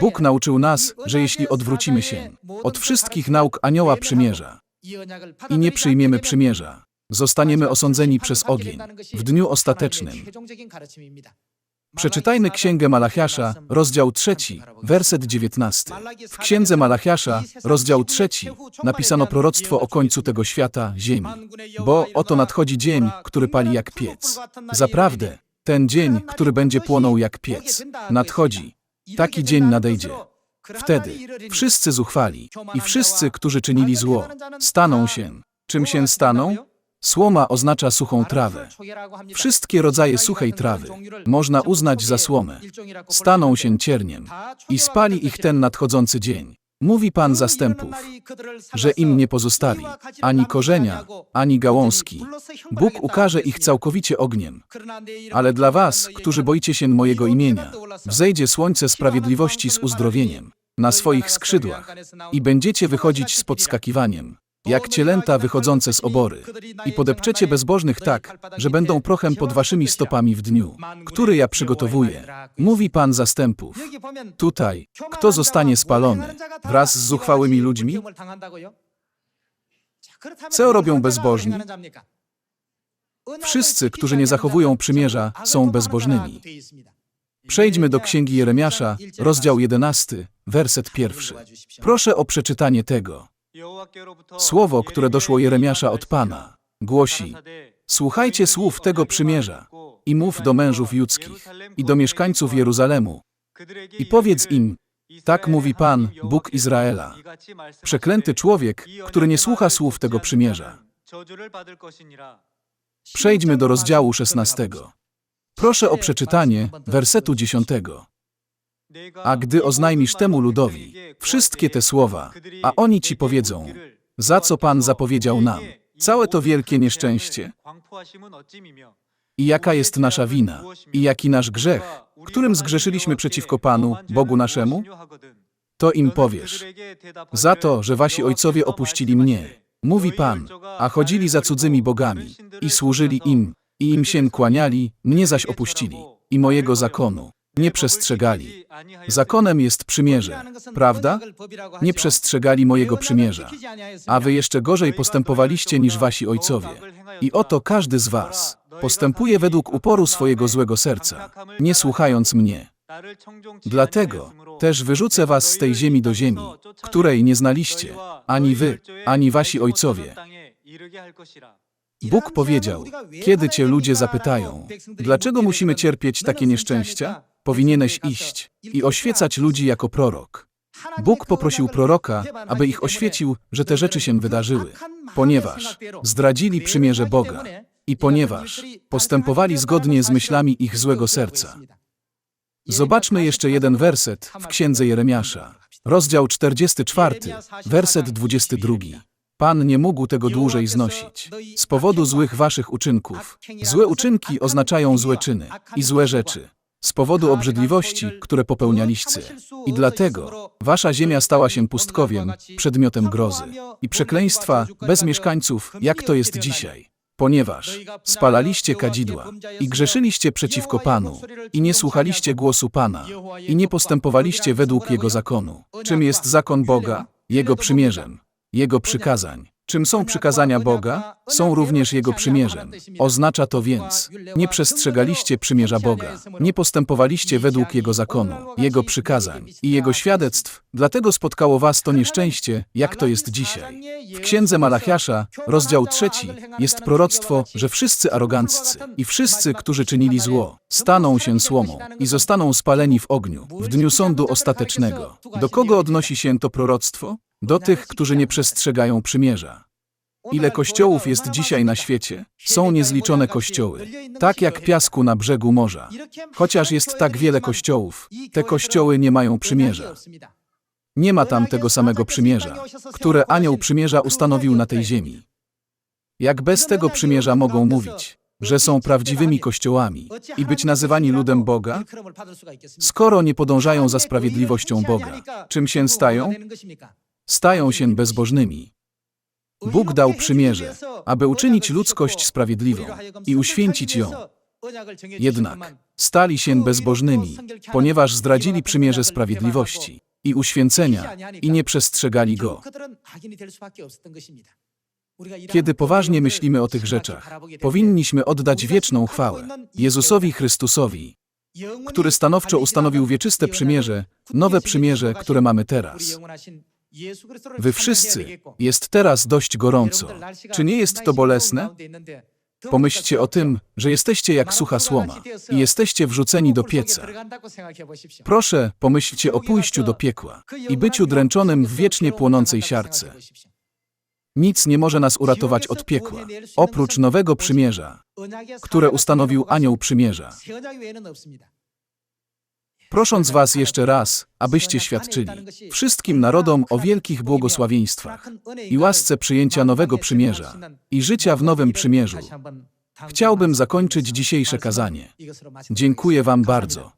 Bóg nauczył nas, że jeśli odwrócimy się od wszystkich nauk anioła przymierza i nie przyjmiemy przymierza, zostaniemy osądzeni przez ogień w dniu ostatecznym. Przeczytajmy Księgę Malachiasza, rozdział 3, werset 19. W Księdze Malachiasza, rozdział 3, napisano proroctwo o końcu tego świata, ziemi. Bo oto nadchodzi dzień, który pali jak piec. Zaprawdę, ten dzień, który będzie płonął jak piec, nadchodzi. Taki dzień nadejdzie. Wtedy wszyscy zuchwali i wszyscy, którzy czynili zło, staną się. Czym się staną? Słoma oznacza suchą trawę. Wszystkie rodzaje suchej trawy można uznać za słomę. Staną się cierniem i spali ich ten nadchodzący dzień. Mówi Pan zastępów, że im nie pozostawi ani korzenia, ani gałązki. Bóg ukaże ich całkowicie ogniem. Ale dla was, którzy boicie się mojego imienia, wzejdzie słońce sprawiedliwości z uzdrowieniem na swoich skrzydłach i będziecie wychodzić z podskakiwaniem, jak cielęta wychodzące z obory. I podepczecie bezbożnych tak, że będą prochem pod waszymi stopami w dniu, który ja przygotowuję. Mówi Pan zastępów. Tutaj, kto zostanie spalony wraz z zuchwałymi ludźmi? Co robią bezbożni? Wszyscy, którzy nie zachowują przymierza, są bezbożnymi. Przejdźmy do Księgi Jeremiasza, rozdział 11, werset pierwszy. Proszę o przeczytanie tego. Słowo, które doszło Jeremiasza od Pana, głosi: Słuchajcie słów tego przymierza i mów do mężów judzkich i do mieszkańców Jeruzalemu i powiedz im: Tak mówi Pan, Bóg Izraela. Przeklęty człowiek, który nie słucha słów tego przymierza. Przejdźmy do rozdziału 16. Proszę o przeczytanie wersetu 10. A gdy oznajmisz temu ludowi wszystkie te słowa, a oni ci powiedzą, za co Pan zapowiedział nam, całe to wielkie nieszczęście. I jaka jest nasza wina i jaki nasz grzech, którym zgrzeszyliśmy przeciwko Panu, Bogu naszemu, to im powiesz, za to, że wasi ojcowie opuścili mnie, mówi Pan, a chodzili za cudzymi bogami i służyli im, i im się kłaniali, mnie zaś opuścili, i mojego zakonu nie przestrzegali. Zakonem jest przymierze, prawda? Nie przestrzegali mojego przymierza. A wy jeszcze gorzej postępowaliście niż wasi ojcowie. I oto każdy z was postępuje według uporu swojego złego serca, nie słuchając mnie. Dlatego też wyrzucę was z tej ziemi do ziemi, której nie znaliście, ani wy, ani wasi ojcowie. Bóg powiedział, kiedy cię ludzie zapytają, dlaczego musimy cierpieć takie nieszczęścia, powinieneś iść i oświecać ludzi jako prorok. Bóg poprosił proroka, aby ich oświecił, że te rzeczy się wydarzyły, ponieważ zdradzili przymierze Boga i ponieważ postępowali zgodnie z myślami ich złego serca. Zobaczmy jeszcze jeden werset w księdze Jeremiasza, rozdział 44, werset 22. Pan nie mógł tego dłużej znosić. Z powodu złych waszych uczynków. Złe uczynki oznaczają złe czyny i złe rzeczy. Z powodu obrzydliwości, które popełnialiście. I dlatego wasza ziemia stała się pustkowiem, przedmiotem grozy i przekleństwa, bez mieszkańców, jak to jest dzisiaj. Ponieważ spalaliście kadzidła i grzeszyliście przeciwko Panu i nie słuchaliście głosu Pana i nie postępowaliście według Jego zakonu. Czym jest zakon Boga? Jego przymierzem. Jego przykazań. Czym są przykazania Boga? Są również Jego przymierzem. Oznacza to więc, nie przestrzegaliście przymierza Boga, nie postępowaliście według Jego zakonu, Jego przykazań i Jego świadectw, dlatego spotkało was to nieszczęście, jak to jest dzisiaj. W Księdze Malachiasza, rozdział trzeci, jest proroctwo, że wszyscy aroganccy i wszyscy, którzy czynili zło, staną się słomą i zostaną spaleni w ogniu w dniu sądu ostatecznego. Do kogo odnosi się to proroctwo? Do tych, którzy nie przestrzegają przymierza. Ile kościołów jest dzisiaj na świecie? Są niezliczone kościoły, tak jak piasku na brzegu morza. Chociaż jest tak wiele kościołów, te kościoły nie mają przymierza. Nie ma tam tego samego przymierza, które anioł przymierza ustanowił na tej ziemi. Jak bez tego przymierza mogą mówić, że są prawdziwymi kościołami i być nazywani ludem Boga? Skoro nie podążają za sprawiedliwością Boga, czym się stają? Stają się bezbożnymi. Bóg dał przymierze, aby uczynić ludzkość sprawiedliwą i uświęcić ją. Jednak stali się bezbożnymi, ponieważ zdradzili przymierze sprawiedliwości i uświęcenia i nie przestrzegali go. Kiedy poważnie myślimy o tych rzeczach, powinniśmy oddać wieczną chwałę Jezusowi Chrystusowi, który stanowczo ustanowił wieczyste przymierze, nowe przymierze, które mamy teraz. Wy wszyscy, jest teraz dość gorąco. Czy nie jest to bolesne? Pomyślcie o tym, że jesteście jak sucha słoma i jesteście wrzuceni do pieca. Proszę, pomyślcie o pójściu do piekła i byciu dręczonym w wiecznie płonącej siarce. Nic nie może nas uratować od piekła, oprócz nowego przymierza, które ustanowił anioł przymierza. Prosząc Was jeszcze raz, abyście świadczyli wszystkim narodom o wielkich błogosławieństwach i łasce przyjęcia nowego przymierza i życia w nowym przymierzu, chciałbym zakończyć dzisiejsze kazanie. Dziękuję Wam bardzo.